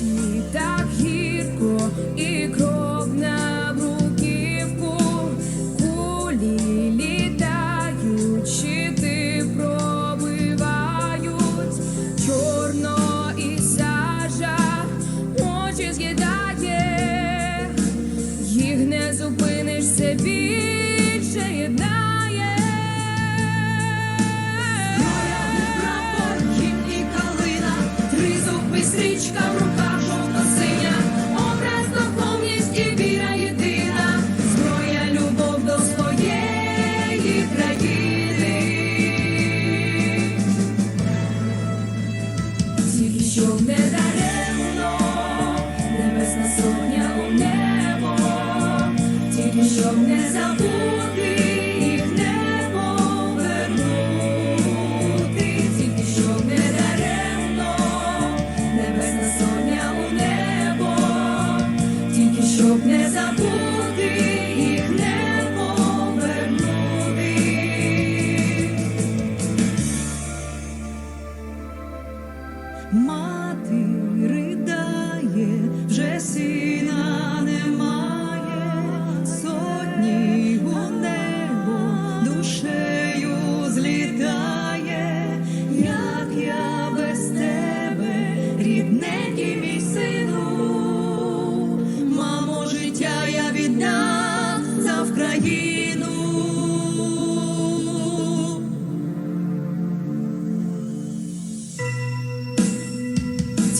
серці так гірко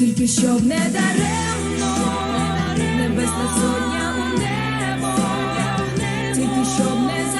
Тільки щоб не даремно, небесна сотня у небо, тільки щоб не забути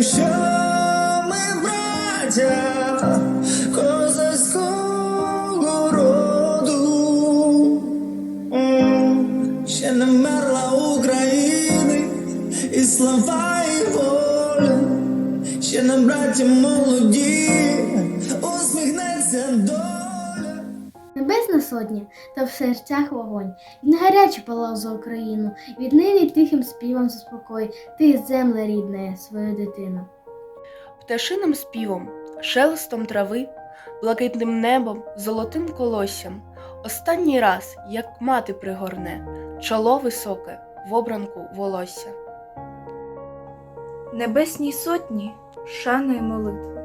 покажем, що ми браття козацького роду. Ще не мерла України і слава і воля. Ще нам, браті молоді, усміхнеться доля. Небесна сотня та в серцях вогонь. Він гаряче палав за Україну, віднині тихим співом заспокой, ти земля рідна, свою дитину. пташиним співом, шелестом трави, блакитним небом, золотим колоссям. Останній раз, як мати пригорне, чоло високе, в обранку волосся. Небесній сотні шана й молитви,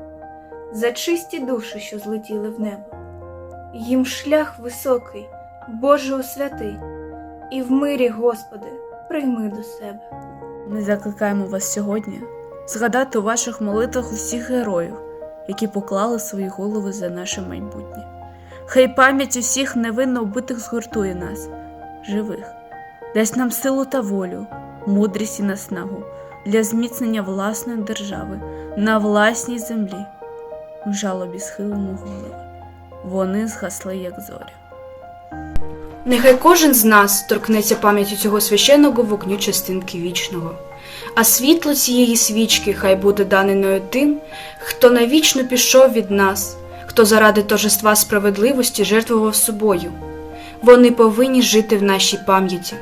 за чисті душі, що злетіли в небо. Їм шлях високий, Боже освяти, і в мирі, Господи, прийми до себе. Ми закликаємо вас сьогодні згадати у ваших молитвах усіх героїв, які поклали свої голови за наше майбутнє. Хай пам'ять усіх невинно вбитих згуртує нас, живих, дасть нам силу та волю, мудрість і наснагу для зміцнення власної держави на власній землі. В жалобі схилимо голови. Вони згасли, як зорі. Нехай кожен з нас торкнеться пам'яті цього священного вогню частинки вічного, а світло цієї свічки хай буде даненою тим, хто навічно пішов від нас, хто заради торжества справедливості жертвував собою. Вони повинні жити в нашій пам'яті.